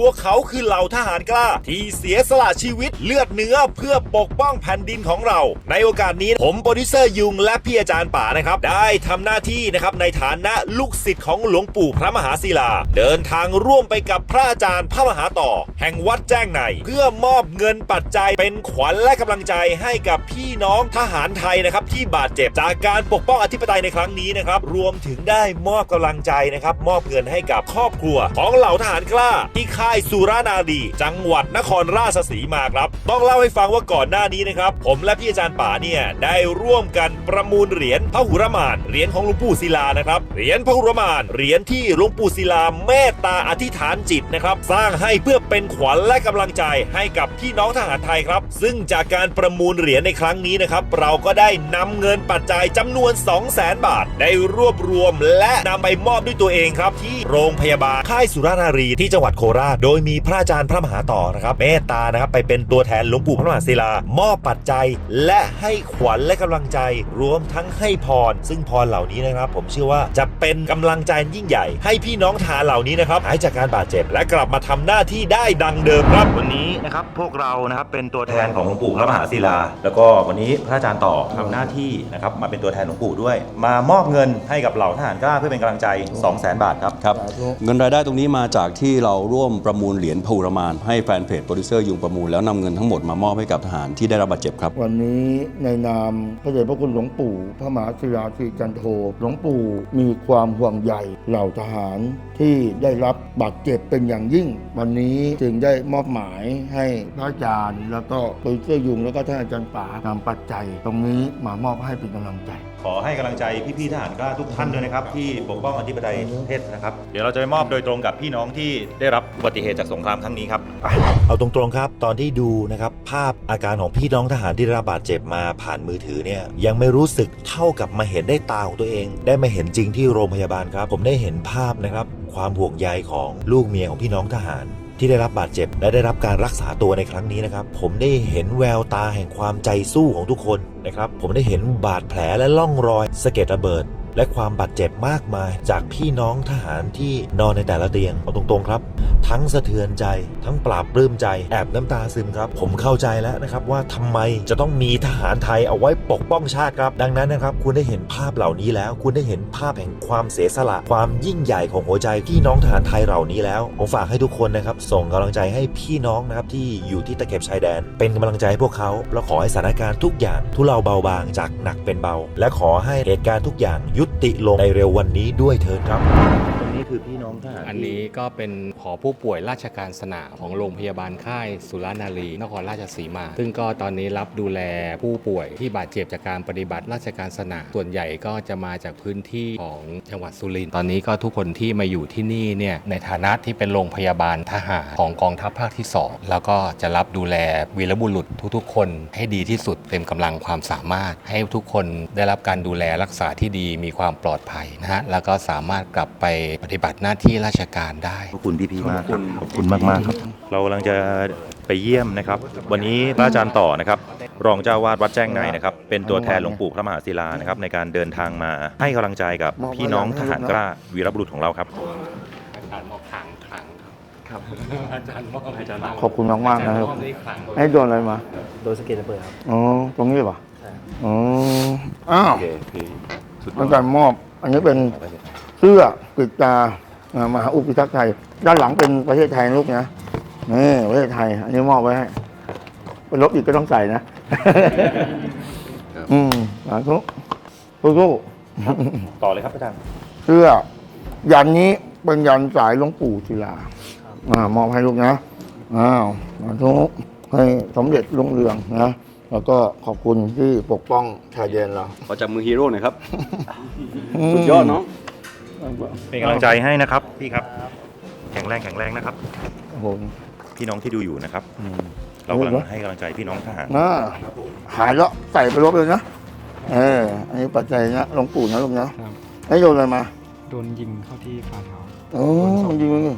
พวกเขาคือเหล่าทหารกล้า ที่เสียสละชีวิตเลือดเนื้อเพื่อปกป้องแผ่นดินของเรา ในโอกาสนี้ผมโปรดิวเซอร์ยุงและพี่อาจารย์ป่านะครับ ได้ทำหน้าที่นะครับในฐานะลูกศิษย์ของหลวงปู่พระมหาศิลา เดินทางร่วมไปกับพระอาจารย์พระมหาต่อ แห่งวัดแจ้งใน เพื่อมอบเงินปัจจัยเป็นขวัญและกำลังใจให้กับพี่น้องทหารไทยนะครับที่บาดเจ็บจากการปกป้องอธิปไตยในครั้งนี้นะครับรวมถึงได้มอบกำลังใจนะครับมอบเงินให้กับครอบครัวของเหล่าทหารกล้าที่ค่ายสุรานารีจังหวัดนครราชสีมาครับ ต้องเล่าให้ฟังว่าก่อนหน้านี้นะครับ ผมและพี่อาจารย์ป่าเนี่ยได้ร่วมกันประมูลเหรียญพระหุรมานเหรียญของหลวงปู่ศิลานะครับเหรียญพระหุรมานเหรียญที่หลวงปู่ศิลาเมตตาอธิษฐานจิตนะครับ สร้างให้เพื่อเป็นขวัญและกำลังใจให้กับพี่น้องทหารไทยครับ ซึ่งจากการประมูลเหรียญในครั้งนี้นะครับ เราก็ได้นำเงินปัจจัยจำนวน 2 0 0 0 0 0บาท ได้รวบรวมและนำไปมอบด้วยตัวเองครับ ที่โรงพยาบาลค่ายสุรานารีที่จังหวัดโคราชโดยมีพระอาจารย์พระมหาต่อนะครับเมตตานะครับไปเป็นตัวแทนหลวงปู่พระมหาศิลามอบปัจจัย และให้ขวัญและกำลังใจ รวมทั้งให้พร ซึ่งพรเหล่านี้นะครับ ผมเชื่อว่าจะเป็นกำลังใจยิ่งใหญ่ ให้พี่น้องทหารเหล่านี้นะครับหายจากการบาดเจ็บ และกลับมาทำหน้าที่ได้ดังเดิมครับวันนี้นะครับพวกเรานะครับเป็นตัวแทนของหลวงปู่พระมหาศิลา แล้วก็วันนี้พระอาจารย์ต่อทำหน้าที่นะครับมาเป็นตัวแทนหลวงปู่ด้วย มามอบเงินให้กับเหล่าทหารกล้าเพื่อเป็นกำลังใจ 2 0 0 0 0 0 บาทครับครับเงินรายได้ตรงนี้มาจากที่เราร่วมประมูลเหรียญภูรมานให้แฟนเพจโปรดิวเซอร์ยุงประมูลแล้วนำเงินทั้งหมดมามอบให้กับทหารที่ได้รับบาดเจ็บครับ วันนี้ในนามพระเดชพระคุณหลวงปู่พระมหาศิลาสิจันโทหลวงปู่มีความห่วงใยเหล่าทหารที่ได้รับบาดเจ็บเป็นอย่างยิ่ง วันนี้จึงได้มอบหมายให้พระอาจารย์ แล้วก็โปรดิวเซอร์ยุงแล้วก็ท่านอาจารย์ป๋านำปัจจัย ตรงนี้มามอบให้เป็นกำลังใจ ขอให้กำลังใจพี่ๆทหารกล้าทุกท่านด้วยนะครับ ที่ปกป้องอธิปไตยประเทศนะครับ เดี๋ยวเราจะไปมอบโดยตรงกับพี่น้องที่ได้รับอุบัติเหตุจากสงครามครั้งนี้ครับ เอาตรงๆครับ ตอนที่ดูนะครับภาพอาการของพี่น้องทหารที่ได้รับบาดเจ็บมาผ่านมือถือเนี่ยยังไม่รู้สึกเท่ากับมาเห็นได้ตาของตัวเอง ได้มาเห็นจริงที่โรงพยาบาลครับ ผมได้เห็นภาพนะครับความห่วงใยของลูกเมียของพี่น้องทหาร ที่ได้รับบาดเจ็บ และได้รับการรักษาตัวในครั้งนี้นะครับ ผมได้เห็นแววตาแห่งความใจสู้ของทุกคนนะครับ ผมได้เห็นบาดแผลและล่องรอยสะเก็ดระเบิด และความบาดเจ็บมากมาย จากพี่น้องทหารที่นอนในแต่ละเตียงเอาตรงๆครับ ทั้งสะเทือนใจ ทั้งปราบปลื้มใจ แอบน้ำตาซึมครับ ผมเข้าใจแล้วนะครับว่าทำไมจะต้องมีทหารไทยเอาไว้ปกป้องชาติครับ ดังนั้นนะครับ คุณได้เห็นภาพเหล่านี้แล้ว คุณได้เห็นภาพแห่งความเสียสละ ความยิ่งใหญ่ของหัวใจพี่น้องทหารไทยเหล่านี้แล้ว ผมฝากให้ทุกคนนะครับ ส่งกำลังใจให้พี่น้องนะครับที่อยู่ที่ตะเข็บชายแดน เป็นกำลังใจให้พวกเขาแล้วขอให้สถานการณ์ทุกอย่างทุเลาเบาบางจากหนักเป็นเบา และขอให้เหตุการณ์ทุกอย่างยุติลงในเร็ววันนี้ด้วยเถิดครับ คือพี่น้องทหารอันนี้ก็เป็นหอผู้ป่วยราชการสนามของโรงพยาบาลค่ายสุรานารีนครราชสีมา ซึ่งก็ตอนนี้รับดูแลผู้ป่วยที่บาดเจ็บจากการปฏิบัติราชการสนามส่วนใหญ่ก็จะมาจากพื้นที่ของจังหวัดสุรินทร์ตอนนี้ก็ทุกคนที่มาอยู่ที่นี่เนี่ยในฐานะที่เป็นโรงพยาบาลทหารของกองทัพภาคที่ 2 แล้วก็จะรับดูแลวีรบุรุษทุกๆ คนให้ดีที่สุดเต็มกำลังความสามารถ ให้ทุกคนได้รับการดูแลรักษาที่ดีมีความปลอดภัยนะฮะแล้วก็สามารถกลับไปปฏิบัติหน้าที่ราชการได้ ขอบคุณพี่ๆมากครับขอบคุณมากๆครับ เรากำลังจะไปเยี่ยมนะครับ วันนี้พระอาจารย์ต่อนะครับ รองเจ้าวาดวัดแจ้งในนะครับ เป็นตัวแทนหลวงปู่พระมหาศิลานะครับในการเดินทางมาให้กำลังใจกับพี่น้องทหารกล้าวีรบุรุษของเราครับ อาจารย์มอบถังถังครับอาจารย์มอบอาจารย์ขอบคุณมากๆนะครับมอบนี่ถัง ให้โดนอะไรมา โดนสะเก็ดระเบิดครับ อ๋อ ตรงนี้ป่ะอ๋อ อ้าว โอเคพี่สุดยออาดจารย์มอบ อันนี้เป็น เสื้อปิดตาอ่ามหาอุปพิทักษ์ไทย ด้านหลังเป็นประเทศไทยนะลูกนะนี่ประเทศไทย อันนี้มอบไว้ให้เป็นลบอีกก็ต้องใส่นะ อืมสาธุสู้ต่อเลยครับอาจารย์ๆเสื้อยันนี้เป็นยันสายหลวงปู่ศิลาอ่ามอบให้ลูกนะอ้าวสาธุให้สมเด็จรุ่งเรืองนะแล้วก็ขอบคุณที่ปกป้องชายแดนเรา ขอจับมือฮีโร่หน่อยครับ สุดยอดเนาะ เป็นกำลังใจให้นะครับ พี่ครับ แข็งแรงแข็งแรงนะครับ โอ้โหพี่น้องที่ดูอยู่นะครับ อืมเรากำลังให้กำลังใจพี่น้องทหารน่าหายแล้วใส่ไปลบเลยนะ เออ อันนี้ปัจจัยนะหลวงปู่นะลูกนะครับ ให้โยนอะไรมา โดนยิงเข้าที่ฝ่าเท้าโอ้มันยิงเลย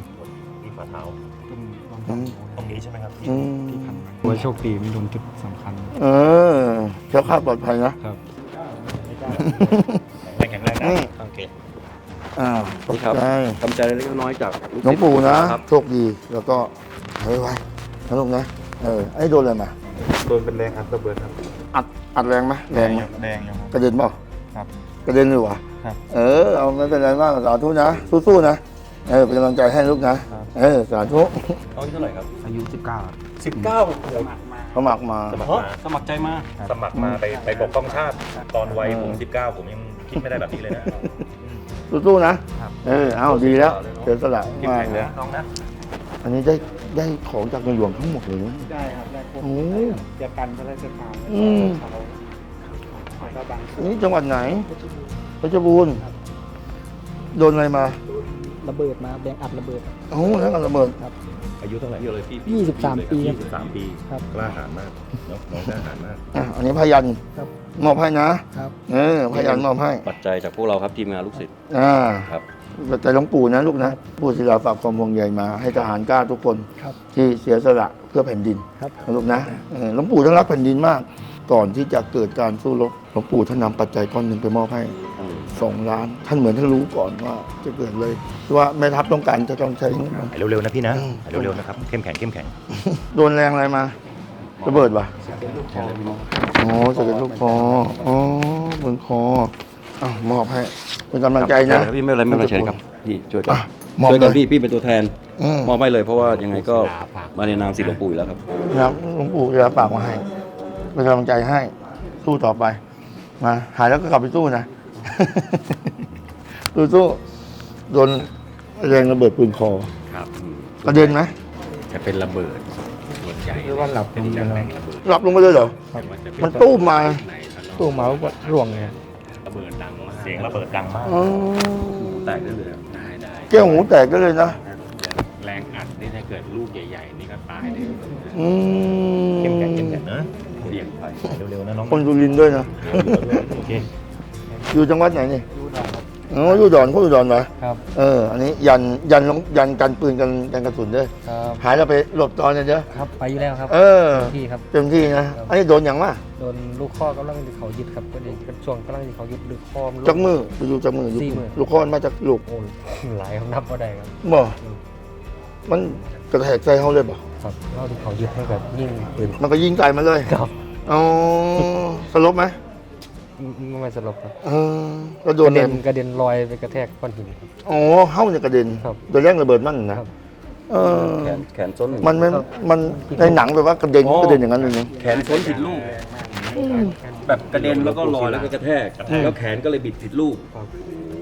ที่ฝ่าเท้าเป็นรองอืเท้ามตรงนี้ใช่ไหมครับพี่อืมที่พันไว้โชคดีไม่โดนจุดสำคัญ เออแค่คลาดปลอดภัยนะ ครับ อืมโอเคอ้าวนี่ครับใช่ทำใจเล็กๆน้อยๆจากลูกหลวงศิษย์ปู่นะ ครับโชคดีแล้วก็หายไวนะลูกนะเออไอ้โดนอะไรมาโดนเป็นแรงอัดระเบิดครับอัดอัดแรงไหมแรงไหมแดงยังครับกระเด็นเปล่าครับ กระเด็นเลยวะครับ เออเอาไม่เป็นไรมากสาธุนะสู้ๆนะเออเป็นกำลังใจให้ลูกนะเออสาธุเอาอายุเท่าไหร่ครับอายุ 19ครับสิบเก้าสมัครมา สมัครเฮ้ยมาสมัครใจมา สมัครมาไปไปปกป้องชาติ ตอนวัยผม 19 ผมยังคิดไม่ได้แบบนี้เลยนะ สู้ๆนะ เออ เอาดีแล้วเสียสละมากเลยน้องนะ อันนี้ได้ได้ของจากในหลวงทั้งหมดเลยนะได้ครับได้พวกโอ้ยากันพระราชทานอืมแล้วก็บางอันนี้จังหวัดไหนเพชรบูรณ์โดนอะไรมา ระเบิดมาแบงอัดระเบิดโอ้แล้วกันระเบิด อายุเท่าไหร่เยอะเลยพี่23ปีครับ23ปีครับ กล้าหาญมากน้องน้องกล้าหาญมากอะอันนี้พยันครับมอบให้นะครับ เออพยันมอบให้ปัจจัยจากพวกเราครับทีมงานลูกศิษย์อ่าครับ แต่หลวงปู่นะลูกนะปู่ศิลาฝากความห่วงใยมา ให้ทหารกล้าทุกคนครับที่เสียสละเพื่อแผ่นดินครับ นะลูกนะเออหลวงปู่ท่านรักแผ่นดินมาก ก่อนที่จะเกิดการสู้รบหลวงปู่ท่านนำปัจจัยก้อนหนึ่งไปมอบให้ สองล้าน ท่านเหมือนท่านรู้ก่อนว่าจะเกิดเลยว่าแม่ทัพต้องการจะต้องใช้งบประมาณหายเร็วๆนะพี่นะอืม หายเร็วๆนะครับเข้มแข็งเข้มแข็งโดนแรงอะไรมาระเบิดวะอ๋อสะเก็ดลูกคออ๋อบนคออ้าวมอบให้เป็นกำลังใจนะ ครับพี่ไม่เป็นไรไม่เป็นไรเชิญครับพี่ช่วยกัอะนมอบช่วยกันเลย พี่พี่เป็นตัวแทนอืมมอบให้เลยเพราะว่ายังไงก็ศิลาฝากมาในนามศิษย์หลวงปู่อยู่แล้วครับ นะครับหลวงปู่จะฝากมาให้เป็นกำลังใจให้สู้ต่อไปมาหายแล้วก็กลับไปสู้นะ สู้สู้โดนแรงระเบิดปืนคอครับกระเด็นไหมจะเป็นระเบิดส่วนใหญ่หรือว่าหลับเป็นจากแรงระเบิดหลับลงไปเลยเหรอ แต่ว่าจะเป็มันตู้มมา ไหนทะเลาะตู้เมาส์ก็ร่วงเลยระเบิดดังมากเสียงระเบิดดังมากอ๋อแตกได้เลยครับได้ได้แก้วหูแตกก็เลยนะ แรงอัดนี่ถ้าเกิดลูกใหญ่ๆนี่ก็ตายเลยอืมเข้มแข็งเข้มแข็งนะเสี่ยงไปหายเร็วๆนะน้องคนดูรินทร์ด้วยนะ โอเค อยู่จังหวัดไหนนี่อ๋ออยู่ดอนเขาอยู่ดอนเหรอครับเออ อันนี้ยันยันลงยันกันปืนกันกันกระสุนด้วยครับหายแล้วไปหลบตอนเนี่ยเด้อครับไปอยู่แล้วครับเออที่ครับเต็มที่นะ อันนี้โดนอย่างว่าโดนลูกข้อกำลังเขายึดครับก็เด็กช่วงกำลังเขายึดลูกข้อมันจักมือไปดูจักมืออยู่สี่มือลูกค้อนมาจากลูกโอ้หลายครับนับก็ได้ครับบ่มันกระแทกใส่เขาเลยบ่ครับเท่าที่เขายึดให้แบบยิ่งปืนมันก็ยิงใส่มาเลยครับอ๋อสลบไหม ไม่ไม่สลบครับเออแล้วโดกนระเลเด็ยนกระเด็นลอยไปกระแทกก้อนหินครับอ๋อเฮ้าเนี่ยกระเด็นครับ โดนแรงระเบิดมันนะครับเออแขนแขนซ้นหนึ่งมันไม่มันในหนังแบบว่ากระเด็นอ๋อกระเด็นอย่างนั้นเลยนะ แขนซ้นผิดลูก แบบกระเด็นแล้วก็ลอยแล้วก็กระแทกแล้วแขนก็เลยบิดผิดลูก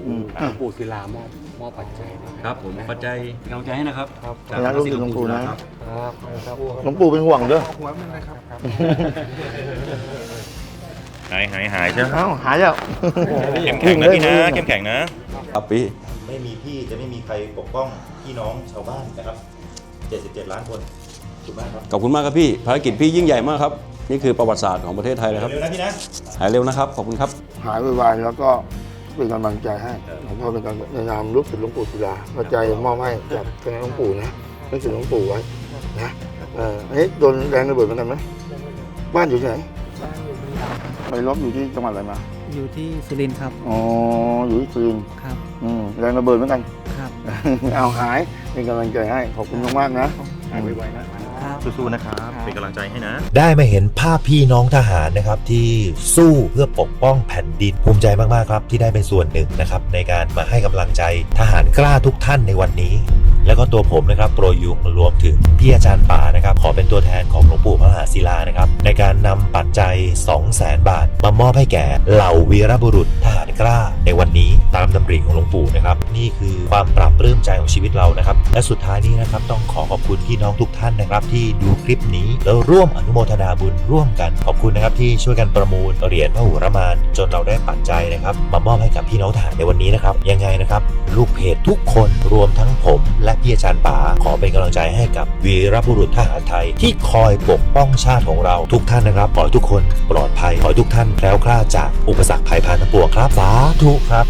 อืมหลวงปู่ศิลามอบมอบปัจจัยด้วยครับ ผมปัจจัยกำลังใจให้นะครับครับ จากนะลูกศิษย์หลวงปู่นะครับครับ ครับ หลวงปู่เป็นห่วงเด้อ หายหายหายใช่ไหมเอ้าหายแล้วเข้มแข็งนะพี่นะเข้มแข็งนะครับพี่ไม่มีพี่จะไม่มีใครปกป้องพี่น้องชาวบ้านนะครับ 77 ล้านคนถูกไหมครับขอบคุณมากครับพี่ ภารกิจพี่ยิ่งใหญ่มากครับ นี่คือประวัติศาสตร์ของประเทศไทยเลยครับ เร็วๆนะพี่นะ หายเร็วนะครับ ขอบคุณครับ หายไวๆแล้วก็เป็นกำลังใจให้หลวงพ่อเป็นการในนามลูกศิษย์หลวงปู่ศิลาปัจจัยมอบให้กับคณะหลวงปู่นะลูกศิษย์หลวงปู่ไว้นะเอออันนี้โดนแรงระเบิดเหมือนกันไหมบ้านอยู่ที่ไหน ไปรบอยู่ที่จังหวัดอะไรมา อยู่ที่สุรินทร์ครับ อ๋อ อยู่ที่จีนครับ อืมแรงระเบิดเหมือนกัน ครับ เอาหายเป็นกำลังใจให้ ขอบคุณมากๆนะ สู้ๆนะครับเป็นกำลังใจให้นะ ได้มาเห็นภาพพี่น้องทหารนะครับที่สู้เพื่อปกป้องแผ่นดินภูมิใจมากๆครับ ที่ได้เป็นส่วนหนึ่งนะครับในการมาให้กำลังใจทหารกล้าทุกท่านในวันนี้ แล้วก็ตัวผมนะครับโปรยุงรวมถึงพี่อาจารย์ป่านะครับ ขอเป็นตัวแทนของหลวงปู่พระมหาศิลานะครับในการนำปัจจัย 2 0 0แสนบาท มามอบให้แก่เหล่าวีรบุรุษทหารกล้าในวันนี้ตามดำริของหลวงปู่นะครับนี่คือความปรับปลื้มใจของชีวิตเรานะครับและสุดท้ายนี้นะครับต้องขอขอบคุณพี่น้องทุกท่านนะครับที่ที่ดูคลิปนี้ แล้วร่วมอนุโมทนาบุญร่วมกัน ขอบคุณนะครับที่ช่วยกันประมูลเหรียญพระหุรมาน จนเราได้ปัจจัยนะครับมามอบให้กับพี่น้องทหารในวันนี้นะครับ ยังไงนะครับ ลูกเพจทุกคนรวมทั้งผม และพี่อาจารย์ป๋าขอเป็นกำลังใจให้กับวีรบุรุษทหารไทย ที่คอยปกป้องชาติของเราทุกท่านนะครับขอให้ทุกคนปลอดภัยขอให้ทุกท่านแคล้วคลาดจากอุปสรรคภัยพานทั้งปวงครับสาธุครับ